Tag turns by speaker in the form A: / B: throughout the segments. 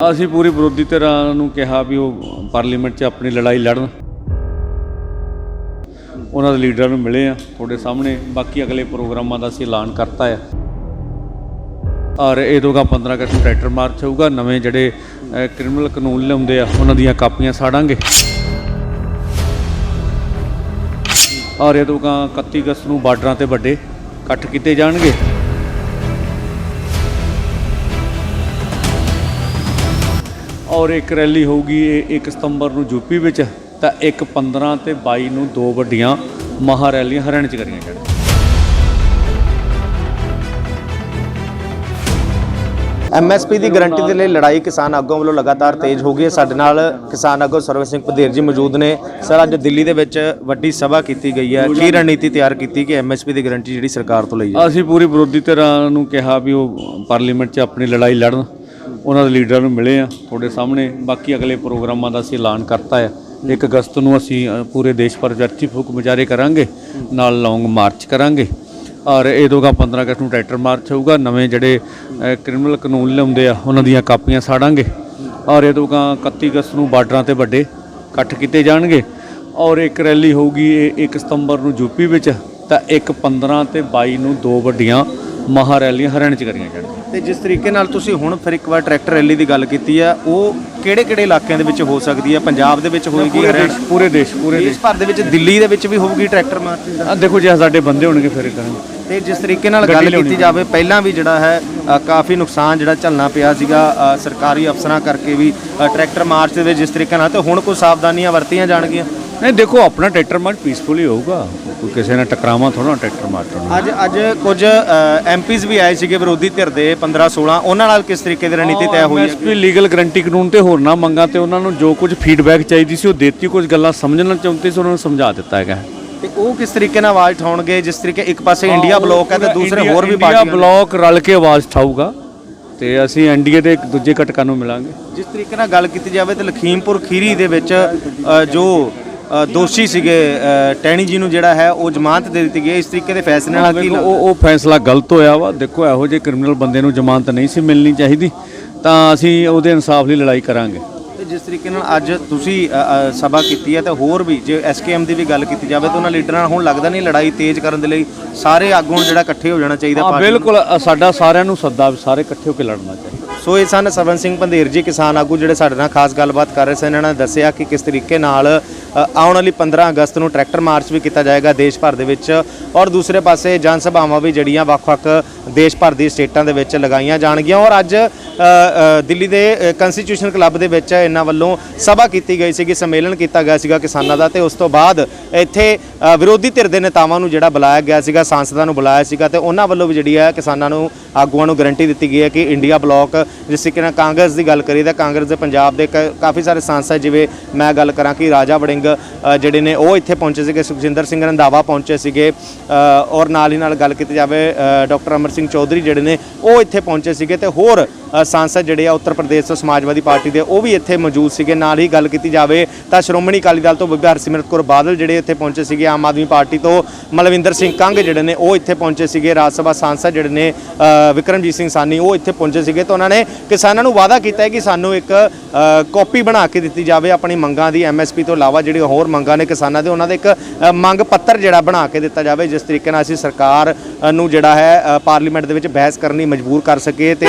A: ਅਸੀਂ ਪੂਰੀ ਵਿਰੋਧੀ ਧਿਰਾਂ ਨੂੰ ਕਿਹਾ ਵੀ ਉਹ ਪਾਰਲੀਮੈਂਟ 'ਚ ਆਪਣੀ ਲੜਾਈ ਲੜਨ। ਉਹਨਾਂ ਦੇ ਲੀਡਰਾਂ ਨੂੰ ਮਿਲੇ ਆ, ਤੁਹਾਡੇ ਸਾਹਮਣੇ। ਬਾਕੀ ਅਗਲੇ ਪ੍ਰੋਗਰਾਮਾਂ ਦਾ ਅਸੀਂ ਐਲਾਨ ਕਰਤਾ ਆ। ਔਰ ਇਹ ਦੋਗਾ 15 ਅਗਸਤ ਨੂੰ ਟਰੈਕਟਰ ਮਾਰਚ ਹੋਊਗਾ। ਨਵੇਂ ਜਿਹੜੇ ਕ੍ਰਿਮੀਨਲ ਕਾਨੂੰਨ ਲਿਆਉਂਦੇ ਆ, ਉਹਨਾਂ ਦੀਆਂ ਕਾਪੀਆਂ ਸਾੜਾਂਗੇ। ਔਰ ਇਹ ਦੋਗਾ 31 ਅਗਸਤ ਨੂੰ ਬਾਰਡਰਾਂ ਤੇ ਵੱਡੇ ਇਕੱਠ ਕੀਤੇ ਜਾਣਗੇ। ਔਰ ਇੱਕ ਰੈਲੀ ਹੋਊਗੀ ਇਹ 1 ਸਤੰਬਰ ਨੂੰ ਯੂਪੀ ਵਿੱਚ ਤਾਂ ਇੱਕ 15 ਤੇ 22 ਨੂੰ ਦੋ ਵੱਡੀਆਂ ਮਹਾ ਰੈਲੀਆਂ ਹਰਿਆਣੇ 'ਚ ਕਰੀਆਂ ਜਾਣਗੀਆਂ।
B: ਐਮਐਸਪੀ ਦੀ ਗਾਰੰਟੀ ਦੇ ਲਈ ਲੜਾਈ ਕਿਸਾਨ ਆਗੂਆਂ ਵੱਲੋਂ ਲਗਾਤਾਰ ਤੇਜ਼ ਹੋ ਗਈ ਹੈ। ਸਾਡੇ ਨਾਲ ਕਿਸਾਨ ਆਗੂ ਸਰਵ ਸਿੰਘ ਪਧੇਰ ਜੀ ਮੌਜੂਦ ਨੇ। ਸਰ ਅੱਜ ਦਿੱਲੀ ਦੇ ਵਿੱਚ ਵੱਡੀ ਸਭਾ ਕੀਤੀ ਗਈ ਹੈ। ਕੀ ਰਣਨੀਤੀ ਤਿਆਰ ਕੀਤੀ ਕਿ ਐਮਐਸਪੀ ਦੀ ਗਾਰੰਟੀ ਜਿਹੜੀ ਸਰਕਾਰ ਤੋਂ ਲਈ ਜਾਵੇ?
A: ਅਸੀਂ ਪੂਰੀ ਵਿਰੋਧੀ ਧਿਰਾਂ ਨੂੰ ਕਿਹਾ ਵੀ ਉਹ ਪਾਰਲੀਮੈਂਟ 'ਚ ਆਪਣੀ ਲੜਾਈ ਲੜਨ। ਉਹਨਾਂ ਦੇ ਲੀਡਰਾਂ ਨੂੰ ਮਿਲੇ ਆ ਤੁਹਾਡੇ ਸਾਹਮਣੇ। ਬਾਕੀ ਅਗਲੇ ਪ੍ਰੋਗਰਾਮਾਂ ਦਾ ਅਸੀਂ ਐਲਾਨ ਕਰਤਾ ਹੈ। 1 ਅਗਸਤ ਨੂੰ ਅਸੀਂ ਪੂਰੇ ਦੇਸ਼ ਭਰ ਵਿਅਰਥੀ ਫੂਕ ਮੁਜ਼ਾਹਰੇ ਕਰਾਂਗੇ। ਨਾਲ ਲੌਂਗ ਮਾਰਚ ਕਰਾਂਗੇ। ਔਰ ਇਹ ਦੋਗਾ 15 ਅਗਸਤ ਨੂੰ ਟਰੈਕਟਰ ਮਾਰਚ ਹੋਊਗਾ। ਨਵੇਂ ਜਿਹੜੇ ਕ੍ਰਿਮੀਨਲ ਕਾਨੂੰਨ ਲਿਆਉਂਦੇ ਆ ਉਹਨਾਂ ਦੀਆਂ ਕਾਪੀਆਂ ਸਾੜਾਂਗੇ। ਔਰ ਇਹ ਦੋਗਾ 31 ਅਗਸਤ ਨੂੰ ਬਾਰਡਰਾਂ ਤੇ ਵੱਡੇ ਇਕੱਠ ਕੀਤੇ ਜਾਣਗੇ। ਔਰ ਇੱਕ ਰੈਲੀ ਹੋਊਗੀ ਇਹ 1 ਸਤੰਬਰ ਨੂੰ ਯੂਪੀ ਵਿੱਚ। ਤਾਂ ਇੱਕ 15 ਤੇ 22 ਨੂੰ ਦੋ ਵੱਡੀਆਂ ਮਹਾ ਰੈਲੀਆਂ ਹਰਿਆਣੇ 'ਚ ਕਰੀਆਂ ਜਾਣਗੀਆਂ।
B: ਤੇ ਜਿਸ ਤਰੀਕੇ ਨਾਲ ਤੁਸੀਂ ਹੁਣ ਫਿਰ ਇੱਕ ਵਾਰ ਟਰੈਕਟਰ ਰੈਲੀ ਦੀ ਗੱਲ ਕੀਤੀ ਹੈ ਉਹ ਕਿਹੜੇ ਕਿਹੜੇ ਇਲਾਕਿਆਂ ਦੇ ਵਿੱਚ ਹੋ ਸਕਦੀ ਹੈ ਪੰਜਾਬ ਦੇ ਵਿੱਚ ਹੋਏਗੀ
A: ਪੂਰੇ ਦੇਸ਼ ਪੂਰੇ ਦੇਸ਼ ਪੂਰੇ
B: ਦੇਸ਼ ਭਰ ਦੇ ਵਿੱਚ ਦਿੱਲੀ ਦੇ ਵਿੱਚ ਵੀ ਹੋਊਗੀ ਟਰੈਕਟਰ ਮਾਰਚ
A: ਆ ਦੇਖੋ ਜੇ ਸਾਡੇ ਬੰਦੇ ਹੋਣਗੇ ਫਿਰ ਕਰਾਂਗੇ
B: ਤੇ ਜਿਸ ਤਰੀਕੇ ਨਾਲ ਗੱਲ ਕੀਤੀ ਜਾਵੇ ਪਹਿਲਾਂ ਵੀ ਜਿਹੜਾ ਹੈ ਕਾਫੀ ਨੁਕਸਾਨ ਜਿਹੜਾ ਝੱਲਣਾ ਪਿਆ ਸੀਗਾ ਸਰਕਾਰੀ ਅਫਸਰਾਂ ਕਰਕੇ ਵੀ ਟਰੈਕਟਰ ਮਾਰਚ ਦੇ ਵਿੱਚ ਜਿਸ ਤਰੀਕੇ ਨਾਲ ਤੇ ਹੁਣ ਕੋਈ ਸਾਵਧਾਨੀਆਂ ਵਰਤੀਆਂ ਜਾਣਗੀਆਂ।
A: ਨਹੀਂ ਦੇਖੋ ਆਪਣਾ ਟਰੈਕਟਰ ਮਾਰਚ ਪੀਸਫੁਲੀ ਹੋਊਗਾ। ਕੋਈ ਕਿਸੇ ਨਾਲ ਟਕਰਾਵਾਂ ਥੋੜਾ ਟਰੈਕਟਰ ਹੋਣਾ।
B: ਅੱਜ ਅੱਜ ਕੁਝ ਐਮਪੀਜ਼ ਵੀ ਆਏ ਸੀਗੇ ਵਿਰੋਧੀ ਧਿਰ ਦੇ 15 16 ਉਹਨਾਂ ਨਾਲ ਕਿਸ ਤਰੀਕੇ ਦੀ ਰਣਨੀਤੀ ਤੈਅ ਹੋਈ ਹੈ?
A: ਐਮਐਸਪੀ ਲੀਗਲ ਗਰੰਟੀ ਕਾਨੂੰਨ ਤੇ ਹੋਰ ਨਾ ਮੰਗਾ ਤੇ ਉਹਨਾਂ ਨੂੰ ਜੋ ਕੁਝ ਫੀਡਬੈਕ ਚਾਹੀਦੀ ਸੀ ਉਹ ਦਿੱਤੀ ਕੁਝ ਗੱਲਾਂ ਸਮਝਣਾ ਚਾਹੁੰਦੇ ਸੀ ਉਹਨਾਂ ਨੂੰ ਸਮਝਾ ਦਿੱਤਾ ਹੈਗਾ।
B: ਤੇ ਉਹ ਕਿਸ ਤਰੀਕੇ ਨਾਲ ਆਵਾਜ਼ ਉਠਾਉਣਗੇ? ਜਿਸ ਤਰੀਕੇ ਇੱਕ ਪਾਸੇ ਇੰਡੀਆ ਬਲੌਕ ਹੈ ਤੇ ਦੂਸਰੇ ਹੋਰ ਵੀ
A: ਇੰਡੀਆ
B: ਪਾਰਟੀਆਂ ਨੇ।
A: ਬਲੌਕ ਰਲ ਕੇ ਆਵਾਜ਼ ਉਠਾਊਗਾ ਤੇ ਅਸੀਂ ਐਨਡੀਏ ਦੇ ਦੂਜੇ ਘਟਕਾਂ ਨੂੰ ਮਿਲਾਂਗੇ।
B: ਜਿਸ ਤਰੀਕੇ ਨਾਲ ਗੱਲ ਕੀਤੀ ਜਾਵੇ ਤੇ ਲਖੀਮਪੁਰ ਖੀਰੀ ਦੇ ਵਿੱਚ ਜੋ ਦੋਸ਼ੀ ਸੀਗੇ ਟੈਣੀ ਜੀ ਨੂੰ ਜਿਹੜਾ ਹੈ ਉਹ ਜ਼ਮਾਨਤ ਦੇ ਦਿੱਤੀ ਗਈ। ਇਸ ਤਰੀਕੇ ਦੇ ਫੈਸਲੇ ਨਾਲ ਕੀ
A: ਉਹ ਉਹ ਫੈਸਲਾ ਗਲਤ ਹੋਇਆ ਵਾ। ਦੇਖੋ ਇਹੋ ਜਿਹੇ ਕ੍ਰਿਮੀਨਲ ਬੰਦੇ ਨੂੰ ਜ਼ਮਾਨਤ ਨਹੀਂ ਸੀ ਮਿਲਣੀ ਚਾਹੀਦੀ। ਤਾਂ ਅਸੀਂ ਉਹਦੇ ਇਨਸਾਫ ਲਈ ਲੜਾਈ ਕਰਾਂਗੇ।
B: ਤੇ ਜਿਸ ਤਰੀਕੇ ਨਾਲ ਅੱਜ ਤੁਸੀਂ ਸਭਾ ਕੀਤੀ ਹੈ ਤੇ ਹੋਰ ਵੀ ਜੇ ਐਸਕੇਐਮ ਦੀ ਵੀ ਗੱਲ ਕੀਤੀ ਜਾਵੇ ਤਾਂ ਉਹਨਾਂ ਲੀਡਰਾਂ ਨਾਲ ਹੁਣ ਲੱਗਦਾ ਨਹੀਂ ਲੜਾਈ ਤੇਜ਼ ਕਰਨ ਦੇ ਲਈ ਸਾਰੇ ਆਗੂਆਂ ਨੂੰ ਜਿਹੜਾ ਇਕੱਠੇ ਹੋ ਜਾਣਾ ਚਾਹੀਦਾ।
A: ਬਿਲਕੁਲ ਸਾਡਾ ਸਾਰਿਆਂ ਨੂੰ ਸੱਦਾ ਸਾਰੇ ਇਕੱਠੇ ਹੋ ਕੇ ਲੜਨਾ ਚਾਹੀਦਾ।
B: ਸੋ ਇਹ ਸਨ ਸਵਨ ਸਿੰਘ ਪੰਧੇਰ ਜੀ, ਕਿਸਾਨ ਆਗੂ ਜਿਹੜੇ ਸਾਡੇ ਨਾਲ ਖਾਸ ਗੱਲਬਾਤ ਕਰ ਰਹੇ ਸਨ। ਇਹਨਾਂ ਨੇ ਦੱਸਿਆ ਕਿ ਕਿਸ ਤਰੀਕੇ ਨਾਲ ਆਉਣ ਵਾਲੀ 15 ਅਗਸਤ ਨੂੰ ਟਰੈਕਟਰ ਮਾਰਚ ਵੀ ਕੀਤਾ ਜਾਏਗਾ ਦੇਸ਼ ਭਰ ਦੇ ਵਿੱਚ ਔਰ ਦੂਸਰੇ ਪਾਸੇ ਜਨ ਸਭਾਵਾਂ ਵੀ ਜਿਹੜੀਆਂ ਵੱਖ-ਵੱਖ ਦੇਸ਼ ਭਰ ਦੀ ਸਟੇਟਾਂ ਦੇ ਵਿੱਚ ਲਗਾਈਆਂ ਜਾਣਗੀਆਂ ਔਰ ਅੱਜ ਦਿੱਲੀ ਦੇ ਕਨਸਟੀਟਿਊਸ਼ਨ ਕਲੱਬ ਦੇ ਵਿੱਚ ਇਹਨਾਂ ਵੱਲੋਂ ਸਭਾ ਕੀਤੀ ਗਈ ਸੀਗੀ ਸੰਮੇਲਨ ਕੀਤਾ ਗਿਆ ਸੀਗਾ ਕਿਸਾਨਾਂ ਦਾ ਤੇ ਉਸ ਤੋਂ ਬਾਅਦ ਇੱਥੇ ਵਿਰੋਧੀ ਧਿਰ ਦੇ ਨੇਤਾਵਾਂ ਨੂੰ ਜਿਹੜਾ ਬੁਲਾਇਆ ਗਿਆ ਸੀਗਾ ਸਾਂਸਦਾਂ ਨੂੰ ਬੁਲਾਇਆ ਸੀਗਾ ਤੇ ਉਹਨਾਂ ਵੱਲੋਂ ਵੀ ਜਿਹੜੀ ਹੈ ਕਿਸਾਨਾਂ ਨੂੰ ਆਗੂਆਂ ਨੂੰ ਗਰੰਟੀ ਦਿੱਤੀ ਗਈ ਹੈ ਕਿ ਇੰਡੀਆ ਬਲਾਕ ਜਿਸ ਤਰੀਕੇ ਨਾਲ ਕਾਂਗਰਸ ਦੀ ਗੱਲ ਕਰੀਏ ਤਾਂ ਕਾਂਗਰਸ ਦੇ ਪੰਜਾਬ ਦੇ ਕ- ਕਾਫੀ ਸਾਰੇ ਸਾਂਸਦ ਜਿਵੇਂ ਮੈਂ ਗੱਲ ਕਰਾਂ ਕਿ ਰਾਜਾ ਵੜਿੰਗ ਜਿਹੜੇ ਨੇ ਉਹ ਇੱਥੇ ਪਹੁੰਚੇ ਸੀਗੇ ਸੁਖਜਿੰਦਰ ਸਿੰਘ ਰੰਧਾਵਾ ਪਹੁੰਚੇ ਸੀਗੇ ਔਰ ਨਾਲ ਹੀ ਨਾਲ ਗੱਲ ਕੀਤੀ ਜਾਵੇ ਅ, ਡਾਕਟਰ ਅਮਰ ਸਿੰਘ ਚੌਧਰੀ ਜਿਹੜੇ ਨੇ ਉਹ ਇੱਥੇ ਪਹੁੰਚੇ ਸੀਗੇ ਤੇ ਹੋਰ ਸਾਂਸਦ ਜਿਹੜੇ ਆ ਉੱਤਰ ਪ੍ਰਦੇਸ਼ ਤੋਂ ਸਮਾਜਵਾਦੀ ਪਾਰਟੀ ਦੇ ਉਹ ਵੀ ਇੱਥੇ ਮੌਜੂਦ ਸੀਗੇ। ਨਾਲ ਹੀ ਗੱਲ ਕੀਤੀ ਜਾਵੇ ਤਾਂ ਸ਼੍ਰੋਮਣੀ ਅਕਾਲੀ ਦਲ ਤੋਂ ਬੀਬੀ ਹਰਸਿਮਰਤ ਕੌਰ ਬਾਦਲ ਜਿਹੜੇ ਇੱਥੇ ਪਹੁੰਚੇ ਸੀਗੇ ਆਮ ਆਦਮੀ ਪਾਰਟੀ ਤੋਂ ਮਲਵਿੰਦਰ ਸਿੰਘ ਕੰਗ ਜਿਹੜੇ ਨੇ ਉਹ ਇੱਥੇ ਪਹੁੰਚੇ ਸੀਗੇ। ਰਾਜ ਸਭਾ ਸਾਂਸਦ ਜਿਹੜੇ ਨੇ ਵਿਕਰਮਜੀਤ ਸਿੰਘ ਸਾਨੀ ਉਹ ਇੱਥੇ ਪਹੁੰਚੇ ਸੀਗੇ। ਤਾਂ ਉਹਨਾਂ ਨੇ ਕਿਸਾਨਾਂ ਨੂੰ ਵਾਅਦਾ ਕੀਤਾ ਹੈ ਕਿ ਸਾਨੂੰ ਇੱਕ ਅ, ਕਾਪੀ ਬਣਾ ਕੇ ਦਿੱਤੀ ਜਾਵੇ ਆਪਣੀ ਮੰਗਾਂ ਦੀ। ਐਮਐਸਪੀ ਤੋਂ ਇਲਾਵਾ ਜਿਹੜੀ ਹੋਰ ਮੰਗਾਂ ਨੇ ਕਿਸਾਨਾਂ ਦੇ ਉਹਨਾਂ ਦੇ ਇੱਕ ਮੰਗ ਪੱਤਰ ਜਿਹੜਾ ਬਣਾ ਕੇ ਦਿੱਤਾ ਜਾਵੇ ਜਿਸ ਤਰੀਕੇ ਨਾਲ ਅਸੀਂ ਸਰਕਾਰ ਨੂੰ ਜਿਹੜਾ ਹੈ ਪਾਰਲੀਮੈਂਟ ਦੇ ਵਿੱਚ ਬਹਿਸ ਕਰਨ ਲਈ ਮਜਬੂਰ ਕਰ ਸਕੀਏ ਤੇ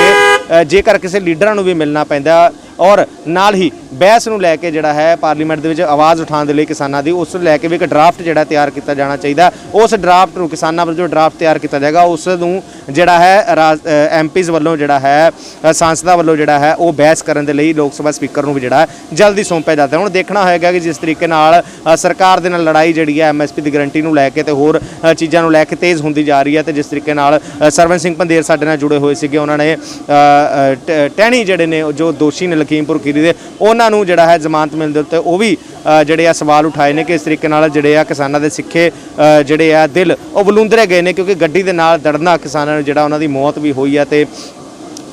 B: ਜੇਕਰ ਕਿਸੇ ਲੀਡਰਾਂ ਨੂੰ ਵੀ ਮਿਲਣਾ ਪੈਂਦਾ ਔਰ ਨਾਲ ਹੀ ਬਹਿਸ ਨੂੰ ਲੈ ਕੇ ਜਿਹੜਾ ਹੈ ਪਾਰਲੀਮੈਂਟ ਦੇ ਵਿੱਚ ਆਵਾਜ਼ ਉਠਾਉਣ ਦੇ ਲਈ ਕਿਸਾਨਾਂ ਦੀ ਉਸ ਨੂੰ ਲੈ ਕੇ ਵੀ ਇੱਕ ਡਰਾਫਟ ਜਿਹੜਾ ਤਿਆਰ ਕੀਤਾ ਜਾਣਾ ਚਾਹੀਦਾ ਉਸ ਡਰਾਫਟ ਨੂੰ ਕਿਸਾਨਾਂ ਵੱਲੋਂ ਜੋ ਡਰਾਫਟ ਤਿਆਰ ਕੀਤਾ ਜਾਏਗਾ ਉਸ ਨੂੰ ਜਿਹੜਾ ਹੈ ਐਮਪੀਜ਼ ਵੱਲੋਂ ਜਿਹੜਾ ਹੈ ਅ, ਵੱਲੋਂ ਜਿਹੜਾ ਹੈ ਉਹ ਬਹਿਸ ਕਰਨ ਦੇ ਲਈ ਲੋਕ ਸਭਾ ਸਪੀਕਰ ਨੂੰ ਵੀ ਜਿਹੜਾ ਜਲਦੀ ਸੌਂਪਿਆ ਜਾਂਦਾ ਹੈ। ਹੁਣ ਦੇਖਣਾ ਹੋਏਗਾ ਕਿ ਜਿਸ ਤਰੀਕੇ ਨਾਲ ਸਰਕਾਰ ਦੇ ਨਾਲ ਲੜਾਈ ਜਿਹੜੀ ਹੈ ਐਮਐਸਪੀ ਦੀ ਗਰੰਟੀ ਨੂੰ ਲੈ ਕੇ ਤੇ ਹੋਰ ਚੀਜ਼ਾਂ ਨੂੰ ਲੈ ਕੇ ਤੇਜ਼ ਹੁੰਦੀ ਜਾ ਰਹੀ ਹੈ ਤੇ ਜਿਸ ਤਰੀਕੇ ਨਾਲ ਅ, ਸਰਵਨ ਸਿੰਘ ਪੰਦੇਰ ਸਾਡੇ ਨਾਲ ਜੁੜੇ ਹੋਏ ਸੀਗੇ ਉਹਨਾਂ ਨੇ ਟ- ਟਹਿਣੀ ਜਿਹੜੇ ਨੇ ਉਹ ਜੋ ਦੋਸ਼ੀ ਨੇ ਲਖੀਮਪੁਰ ਖੀਰੀ ਦੇ। ਉਹਨਾਂ ਨੂੰ ਜਿਹੜਾ ਹੈ ਜ਼ਮਾਨਤ ਮਿਲਣ ਦੇ ਉੱਤੇ ਉਹ ਵੀ ਜਿਹੜੇ ਆ ਸਵਾਲ ਉਠਾਏ ਨੇ ਕਿ ਇਸ ਤਰੀਕੇ ਨਾਲ ਜਿਹੜੇ ਆ ਕਿਸਾਨਾਂ ਦੇ ਸਿੱਖੇ ਜਿਹੜੇ ਆ ਦਿਲ, ਉਹ ਬਲੂੰਦਰੇ ਗਏ ਨੇ ਕਿਉਂਕਿ ਗੱਡੀ ਦੇ ਨਾਲ ਦੜਨਾ ਕਿਸਾਨਾਂ ਨੂੰ ਜਿਹੜਾ ਉਹਨਾਂ ਦੀ ਮੌਤ ਵੀ ਹੋਈ ਆ ਤੇ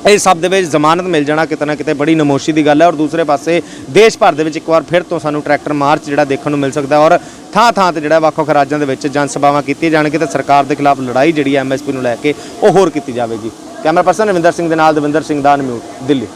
B: ਇਹ ਸਭ ਦੇ ਵਿੱਚ ਜ਼ਮਾਨਤ ਮਿਲ ਜਾਣਾ ਕਿਤੇ ਨਾ ਕਿਤੇ ਬੜੀ ਨਮੋਸ਼ੀ ਦੀ ਗੱਲ ਹੈ। ਔਰ ਦੂਸਰੇ ਪਾਸੇ ਦੇਸ਼ ਭਰ ਦੇ ਵਿੱਚ ਇੱਕ ਵਾਰ ਫਿਰ ਤੋਂ ਸਾਨੂੰ ਟਰੈਕਟਰ ਮਾਰਚ ਜਿਹੜਾ ਦੇਖਣ ਨੂੰ ਮਿਲ ਸਕਦਾ ਔਰ ਥਾਂ ਥਾਂ ਤੇ ਜਿਹੜਾ ਵੱਖ-ਵੱਖ ਰਾਜਾਂ ਦੇ ਵਿੱਚ ਜਨ ਸਭਾਵਾਂ ਕੀਤੀਆਂ ਜਾਣਗੀਆਂ ਤੇ ਸਰਕਾਰ ਦੇ ਖਿਲਾਫ ਲੜਾਈ ਜਿਹੜੀ ਹੈ ਐਮਐਸਪੀ ਨੂੰ ਲੈ ਕੇ ਉਹ ਹੋਰ ਕੀਤੀ ਜਾਵੇਗੀ। ਕੈਮਰਾ ਪਰਸਨ ਰਵਿੰਦਰ ਸਿੰਘ ਦੇ ਨਾਲ ਦਵਿੰਦਰ ਸਿੰਘ ਦਾਨ ਨਿਊਜ਼, ਦਿੱਲੀ।